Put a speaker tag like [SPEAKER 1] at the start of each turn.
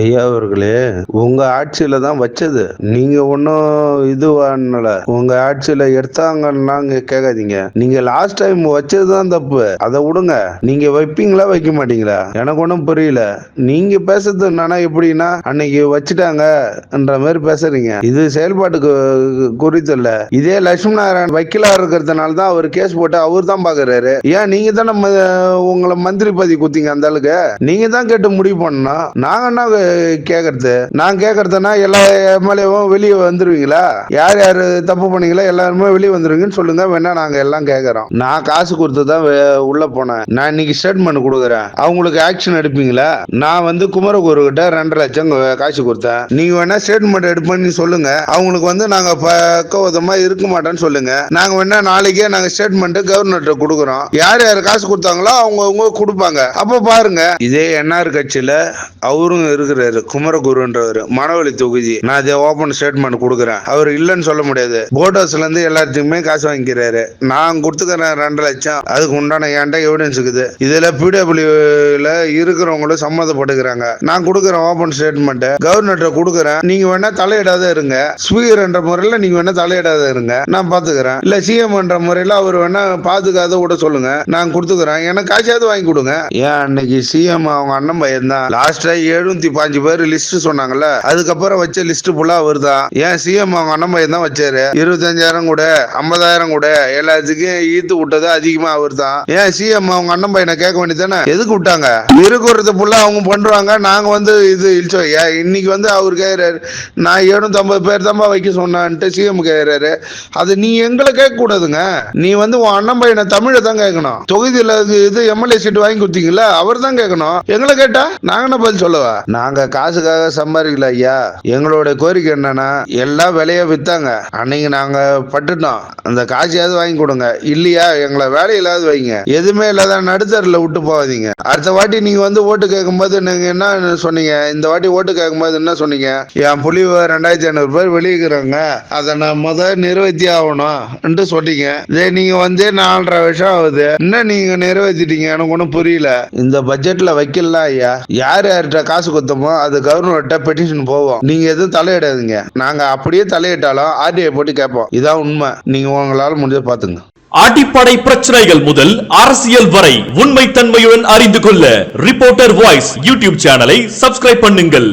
[SPEAKER 1] ஐயா அவர்களே உங்க ஆட்சியில தான் வச்சது. நீங்க ஒன்னும் இது பண்ணல. உங்க ஆட்சியில எடுத்தாங்கன்னா கேட்காதீங்க. நீங்க லாஸ்ட் டைம் வச்சதுதான் தப்பு. அதை விடுங்க. நீங்க வைப்பீங்களா வைக்க மாட்டீங்களா? எனக்கு ஒன்றும் புரியல. நீங்க பேசுறது என்னன்னா எப்படின்னா அன்னைக்கு வச்சுட்டாங்கன்ற மாதிரி பேசுறீங்க. இது செயல்பாட்டுக்கு குறித்து இல்ல. இதே லட்சுமி நாராயண் வக்கீலா இருக்கிறதுனால தான் அவர் கேஸ் போட்டு அவர் தான் பாக்குறாரு. ஏன் நீங்க தான் நம்ம உங்களை மந்திரி பதவி குத்திங்க அந்த அளவுக்கு நீங்க தான் கேட்டு முடிவு பண்ணணும். நாங்க என்ன கேக்குறது? நான் கேக்குறதுனா எல்லா எம்எல்ஏவும் வெளியே வந்துருவீங்களா? யார் யார் தப்பு பண்ணீங்களா எல்லாருமே வெளியே வந்துருவீங்கன்னு சொல்லுங்க. வேணா நாங்க எல்லாம் கேக்குறோம். நான் காசு கொடுத்து தான் உள்ள போனேன். நான் இன்னைக்கு ஸ்டேட்மெண்ட் கொடுக்குறேன். அவங்களுக்கு ஆக்ஷன் எடுப்பீங்களா? நான் வந்து குமரகுரு கிட்ட ரெண்டு லட்சம் காசு கொடுத்தேன். நீங்க வேணா ஸ்டேட்மெண்ட் எடுப்பேன்னு சொல்லுங்க. அவங்களுக்கு வந்து நாங்க பக்கவதமா இருக்க மாட்டோம்னு சொல்லுங்க. நாங்க வேணா நாளைக்கே நாங்க ஸ்டேட்மெண்ட் கவர்னர்கிட்ட கொடுக்குறோம். யார் யார் காசு கொடுத்தாங்களோ அவங்க அவங்க கொடுப்பாங்க. அப்ப பாருங்க. இதே என்ஆர் கட்சியில அவரும் இருக்கிறாரு குமரகுருன்றவர். மனவழி தொகுதி. நான் இதை ஓபன் ஸ்டேட்மெண்ட் கொடுக்குறேன். அவர் இல்லைன்னு சொல்ல முடியாது. போட் ஹவுஸ்ல இருந்து எல்லாத்துக்குமே காசு வாங்கிக்கிறாரு. நான் கொடுத்துக்கிறேன் ரெண்டு லட்சம். அதுக்கு உண்டான என்கிட்ட எவிடன்ஸ் இருக்குது. இதுல பிடபிள்யூல இருக்கிறவங்களும் சம்மந்தப்பட்டுக்கிறாங்க நான் கொடுக்குறேன் ஓபன் ஸ்டேட்மெண்ட் கவர்னர்கிட்ட கொடுக்குறேன். நீங்க வேணா தலையிடாத இருங்க. ஸ்பீக்கர் என்ற முறையில நீங்க வேணா தலையிடாத இருங்க. நான் பாத்துக்கிறேன். இல்ல சிஎம் என்ற முறையில அவர் வேணா பாதுகாத விட சொல்லுங்க. நான் கொடுத்துக்கிறேன். எனக்கு காசாவது வாங்கி கொடுங்க. ஏன் அன்னைக்கு சிஎம் அவங்க அண்ணன் பையன் தான் லாஸ்டா எழுநூத்தி பாஞ்சு பேர் லிஸ்ட் சொன்னாங்கல்ல அதுக்கப்புறம் வச்ச லிஸ்ட் ஃபுல்லா வருதான் ஏன் சிஎம் அவங்க அண்ணன் பையன் தான் வச்சாரு? இருபத்தஞ்சாயிரம் கூட ஐம்பதாயிரம் கூட எல்லாத்துக்கும் ஈத்து விட்டது அதிகமா அவர் தான் ஏன் சிஎம் அவங்க அண்ணன் பையனை கேட்க வேண்டியதானே எதுக்கு விட்டாங்க? இருக்கிறது ஃபுல்லா அவங்க பண்றாங்க நாங்க வந்து இது இழிச்சோம். இன்னைக்கு வந்து அவர் கேட்கிறாரு நான் எழுநூத்தி பேர் தான்ப்பா வைக்க சொன்னான்ட்டு சிஎம் கேட்கிறாரு அது நீ எங்களை கேட்க கூடாதுங்க. நீ வந்து உன் அண்ணன் பையனை தமிழை தான் கேட்கணும். தொகுதியில இது- இது எம்எல்ஏ சீட் வாங்கி கொடுத்தீங்களா அவர் தான் கேட்கணும். எங்களை கேட்டா நாங்க என்ன பதில் சொல்லவா? நாங்க காசுக்காக சம்பாதிக்கல ஐயா. எங்களோட கோரிக்கை என்னன்னா எல்லா விலைய வித்தாங்க. அன்னைக்கு நாங்க பட்டுட்டோம். அந்த காசையாவது வாங்கி கொடுங்க. இல்லையா எங்களை வேலையில்லாத வைங்க. எதுவுமே இல்லாத நடுத்தரில் விட்டு போகாதீங்க. அடுத்த வாட்டி நீங்க வந்து ஓட்டு கேட்கும்போது நீங்க என்ன சொன்னீங்க? இந்த வாட்டி ஓட்டு கேட்கும்போது என்ன சொன்னீங்க? என் புலி ரெண்டாயிரத்தி ஐநூறு பேர் வெளியிருக்கிறாங்க அதை நான் முத நிறைவேற்றி ஆகணும்ன்ட்டு சொன்னீங்க. இதே நீங்க வந்து நாலரை வருஷம் ஆகுது. என்ன நீங்க நிறைவேற்றிட்டீங்க எனக்கு ஒன்றும் புரியல. இந்த பட்ஜெட்ல வைக்கலாம் ஐயா. யார் யார்கிட்ட காசு கொடுத்தோமோ அது கவர்னர்கிட்ட பெட்டிஷன் போவோம். நீங்க எதுவும் தலையிடாதீங்க. நாங்க அப்படியே தலையிட்டாலும் ஆர்டிஐ போட்டு கேட்போம். இதான் உண்மை. நீங்க உங்களால முடிஞ்ச பாத்துங்க
[SPEAKER 2] அடிப்படை பிரச்சனைகள் முதல் அரசியல் வரை உண்மை தன்மையுடன் அறிந்து கொள்ள ரிப்போர்ட்டர் வாய்ஸ் யூடியூப் சேனலை சப்ஸ்கிரைப் பண்ணுங்கள்.